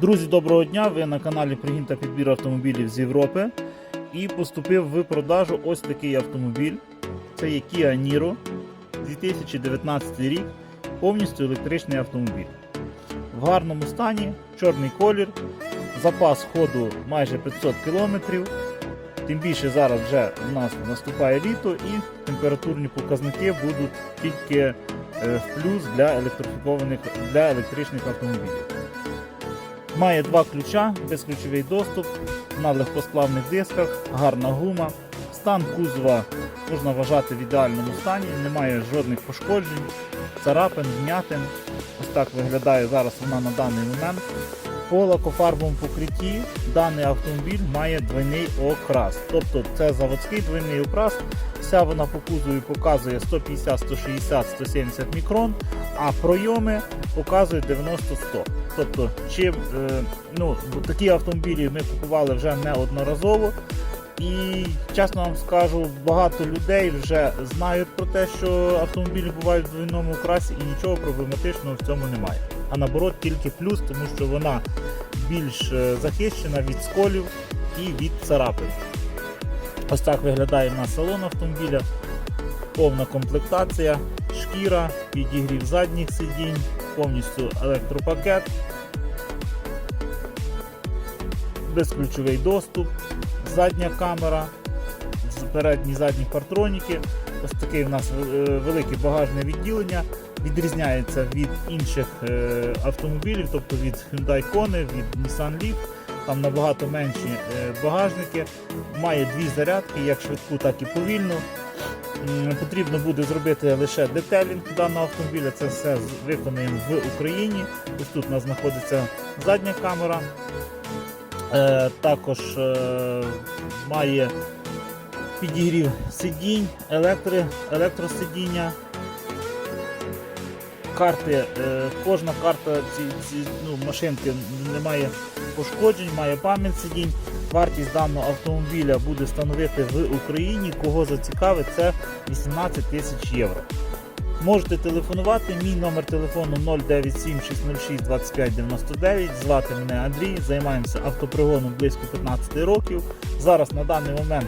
Друзі, доброго дня! Ви на каналі Пригін та підбір автомобілів з Європи. І поступив в продажу ось такий автомобіль. Це є Kia Niro 2019 рік. Повністю електричний автомобіль. В гарному стані, чорний колір, запас ходу майже 500 км. Тим більше зараз вже у нас наступає літо і температурні показники будуть тільки е, в плюс для електрифікованих для електричних автомобілів. Має два ключа, безключовий доступ на легкосплавних дисках, гарна гума. Стан кузова можна вважати в ідеальному стані, немає жодних пошкоджень, царапин, вмятин. Ось так виглядає зараз вона на даний момент. По лакофарбовому покритті даний автомобіль має двойний окрас. Тобто це заводський двойний окрас. Вся вона по кузові показує 150, 160, 170 мікрон, а пройоми показують 90-100. Тобто, чим е, ну, такі автомобілі ми купували вже неодноразово. І чесно вам скажу, багато людей вже знають про те, що автомобілі бувають в двойному окрасі і нічого проблематичного в цьому немає. А наоборот, тільки плюс, тому що вона більш е, захищена від сколів і від царапин. Ось так виглядає на салон автомобіля. Повна комплектація, шкіра, підігрів задніх сидінь, повністю електропакет, безключовий доступ, задня камера, передні задні партроніки. Ось таке в нас е, велике багажне відділення. Відрізняється від інших е, автомобілів, тобто від Hyundai Kona, від Nissan Leaf. Там набагато менші е, багажники. Має дві зарядки, як швидку, так і повільну. Потрібно буде зробити лише детелінг даного автомобіля. Це все виконаємо в Україні. Ось тут у нас знаходиться задня камера. Е, також має підігрів сидінь, електри, електросидіння. Карти, е, кожна карта ці, ці, ну, машинки не має пошкоджень, має пам'ять сидінь. Вартість даного автомобіля буде становити в Україні. Кого зацікавить, це 18 тисяч євро. Можете телефонувати. Мій номер телефону 097 606 2599. Звати мене Андрій. Займаємося автопригоном близько 15 років. Зараз на даний момент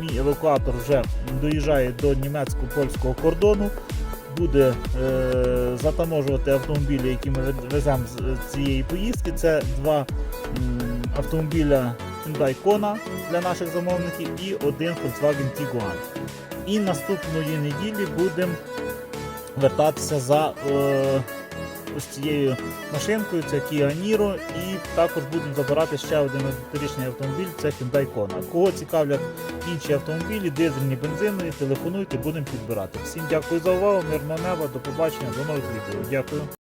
мій евакуатор вже доїжджає до німецько-польського кордону. Буде е, затаможувати автомобілі, які ми веземо з е, цієї поїздки. Це два м, автомобіля Hyundai Kona для наших замовників і один Volkswagen Tiguan. І наступної неділі будемо вертатися за е, ось цією машинкою, це Kia Niro, і також будемо забирати ще один електричний автомобіль, це Hyundai Kona. Кого цікавлять інші автомобілі, дизельні, бензинові, телефонуйте, будемо підбирати. Всім дякую за увагу, мирного неба, до побачення, до нових відео. Дякую.